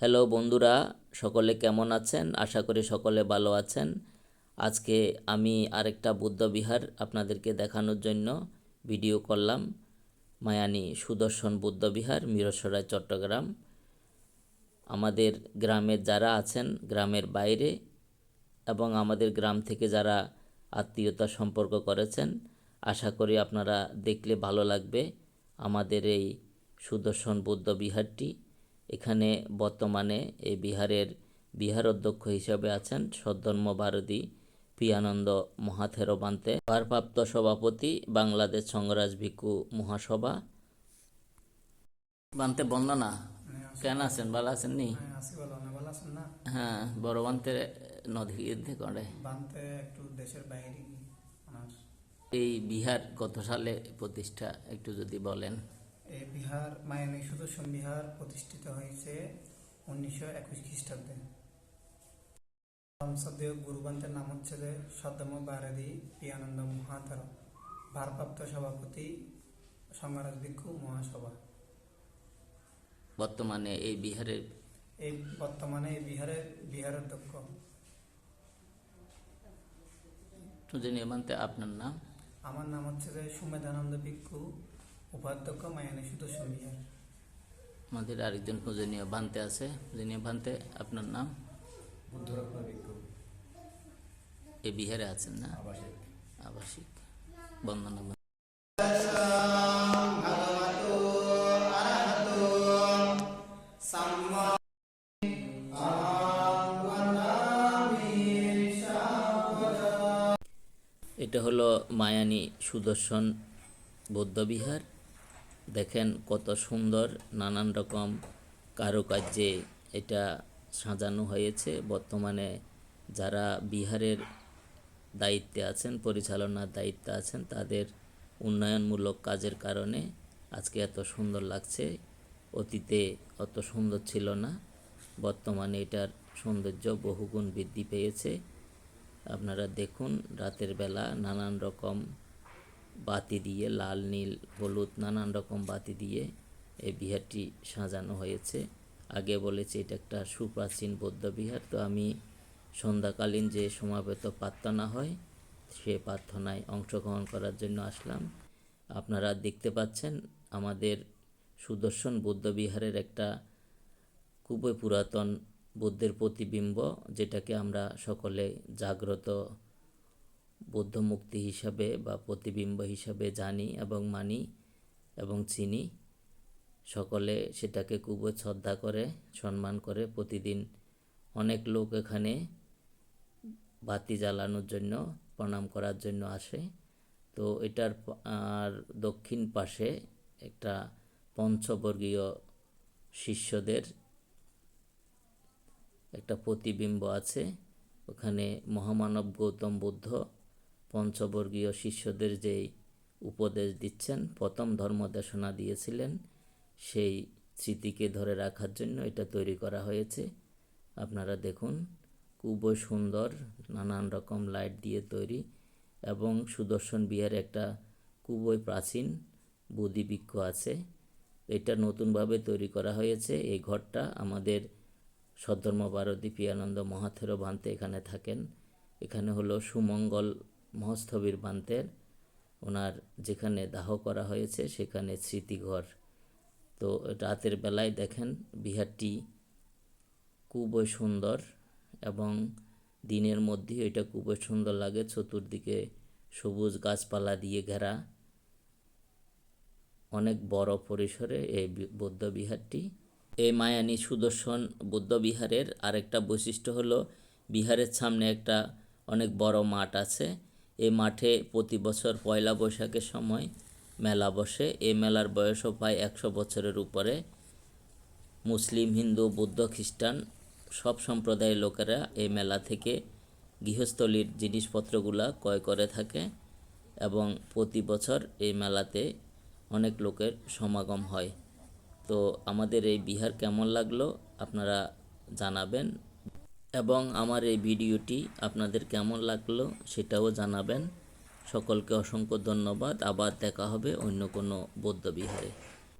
Hello বন্ধুরা, সকলে কেমন আছেন? আশা করি সকলে ভালো আছেন। আজকে আমি আরেকটা বুদ্ধ বিহার আপনাদেরকে দেখানোর জন্য ভিডিও করলাম। মায়ানী সুদর্শন বুদ্ধ বিহার, মিরসরাই, চট্টগ্রাম। আমাদের গ্রামের যারা আছেন, গ্রামের বাইরে এবং আমাদের গ্রাম থেকে যারা আত্মীয়তা সম্পর্ক করেছেন, আশা করি আপনারা দেখলে ভালো লাগবে। আমাদের এই সুদর্শন বৌদ্ধ বিহারটি এখানে বর্তমানে এই বিহারের বিহার অধ্যক্ষ হিসেবে আছেন সদ্ধর্ম ভারতী পিয়ানন্দ মহাথেরো বান্তে ভারপ্রাপ্ত সভাপতি বাংলাদেশ সংরাজ ভিক্ষু মহাসভা। বান্তে বন্দনা কেন আছেন? ভালো আছেন নি হ্যাঁ আছেন না? হ্যাঁ বড় বান্তে নদী করে এই বিহার কত সালে প্রতিষ্ঠা একটু যদি বলেন। এই বিহার মায়ানী সুদর্শন বিহার প্রতিষ্ঠিত হয়েছে উনিশশো একুশ খ্রিস্টাব্দে। সংসদীয় গুরুবান্তের নাম হচ্ছে যে সদ্যম বারেদি পিয়ানন্দ মহাতার ভারপ্রাপ্ত সভাপতি সংগরাজ ভিক্ষু মহাসভা। বর্তমানে এই বিহারের এই বর্তমানে এই বিহারের বিহার অধ্যক্ষ। টুজেনিয়া বান্তে আপনার নাম? আমার নাম হচ্ছে যে সুমেধানন্দ ভিক্ষু। উপাধ্যক্ষ মায়ানী সুদর্শন বিহার আমাদের আরেকজন পূজনীয় ভান্তে আছে পূজনীয় ভান্তে আপনার নাম? বুদ্ধরত্ন ভিক্ষু। এই বিহারে আছেন না? আবাসিক। আবাসিক। বন্দনা এটা হলো মায়ানী সুদর্শন বৌদ্ধবিহার। দেখেন কত সুন্দর নানান রকম কারুকার্যে এটা সাজানো হয়েছে। বর্তমানে যারা বিহারের দায়িত্বে আছেন, পরিচালনার দায়িত্বে আছেন, তাদের উন্নয়নমূলক কাজের কারণে আজকে এত সুন্দর লাগছে। অতীতে অত সুন্দর ছিল না, বর্তমানে এটার সৌন্দর্য বহুগুণ বৃদ্ধি পেয়েছে। আপনারা দেখুন, রাতের বেলা নানান রকম বাতি দিয়ে, লাল, নীল, হলুদ, নানান রকম বাতি দিয়ে এই বিহারটি সাজানো হয়েছে। আগে বলেছি এটা একটা সুপ্রাচীন বৌদ্ধ বিহার। তো আমি সন্ধ্যাকালীন যে সমাবেত প্রার্থনা হয়, সে প্রার্থনায় অংশগ্রহণ করার জন্য আসলাম। আপনারা দেখতে পাচ্ছেন আমাদের সুদর্শন বৌদ্ধ বিহারের একটা খুবই পুরাতন বুদ্ধের প্রতিবিম্ব, যেটাকে আমরা সকলে জাগ্রত বৌদ্ধ মুক্তি হিসাবে বা প্রতিবিম্ব হিসাবে জানি এবং মানি এবং চিনি। সকলে সেটাকে খুবই শ্রদ্ধা করে, সম্মান করে প্রতিদিন অনেক লোক এখানে বাতি জ্বালানোর জন্য, প্রণাম করার জন্য আসে। তো এটার আর দক্ষিণ পাশে একটা পঞ্চবর্গীয় শিষ্যদের একটা প্রতিবিম্ব আছে। ওখানে মহামানব গৌতম বুদ্ধ পঞ্চবর্গীয় শিষ্যদের যেই উপদেশ দিচ্ছেন, প্রথম ধর্মদেশনা দিয়েছিলেন, সেই স্মৃতিকে ধরে রাখার জন্য এটা তৈরি করা হয়েছে। আপনারা দেখুন, খুবই সুন্দর নানান রকম লাইট দিয়ে তৈরি এবং সুদর্শন বিহারে একটা খুবই প্রাচীন বোধিবৃক্ষ আছে। এটা নতুনভাবে তৈরি করা হয়েছে। এই ঘরটা আমাদের সদ্ধর্ম ভারতী পিয়ানন্দ মহাথেরো বান্তে এখানে থাকেন। এখানে হলো সুমঙ্গল মহস্তবীর বান্তের, ওনার যেখানে দাহ করা হয়েছে সেখানে স্মৃতিঘর। তো রাতের বেলায় দেখেন বিহারটি খুবই সুন্দর এবং দিনের মধ্যে এটা খুবই সুন্দর লাগে। চতুর্দিকে সবুজ গাছপালা দিয়ে ঘেরা অনেক বড় পরিসরে এই বৌদ্ধ বিহারটি। এই মায়ানী সুদর্শন বৌদ্ধ বিহারের আরেকটা বৈশিষ্ট্য হলো, বিহারের সামনে একটা অনেক বড় মাঠ আছে। এই মাঠে প্রতি বছর পয়লা বৈশাখের সময় মেলা বসে। এ মেলার বয়সও প্রায় একশো বছরের উপরে। মুসলিম, হিন্দু, বৌদ্ধ, খ্রিস্টান সব সম্প্রদায়ের লোকেরা এই মেলা থেকে গৃহস্থলীর জিনিসপত্রগুলা ক্রয় করে থাকে এবং প্রতি বছর এই মেলাতে অনেক লোকের সমাগম হয়। তো আমাদের এই বিহার কেমন লাগল আপনারা জানাবেন। এবং আমার এই ভিডিওটি আপনাদের কেমন লাগল সেটাও জানাবেন। সকলকে অসংখ্য ধন্যবাদ। আবার দেখা হবে অন্য কোনো বৌদ্ধ বিহারে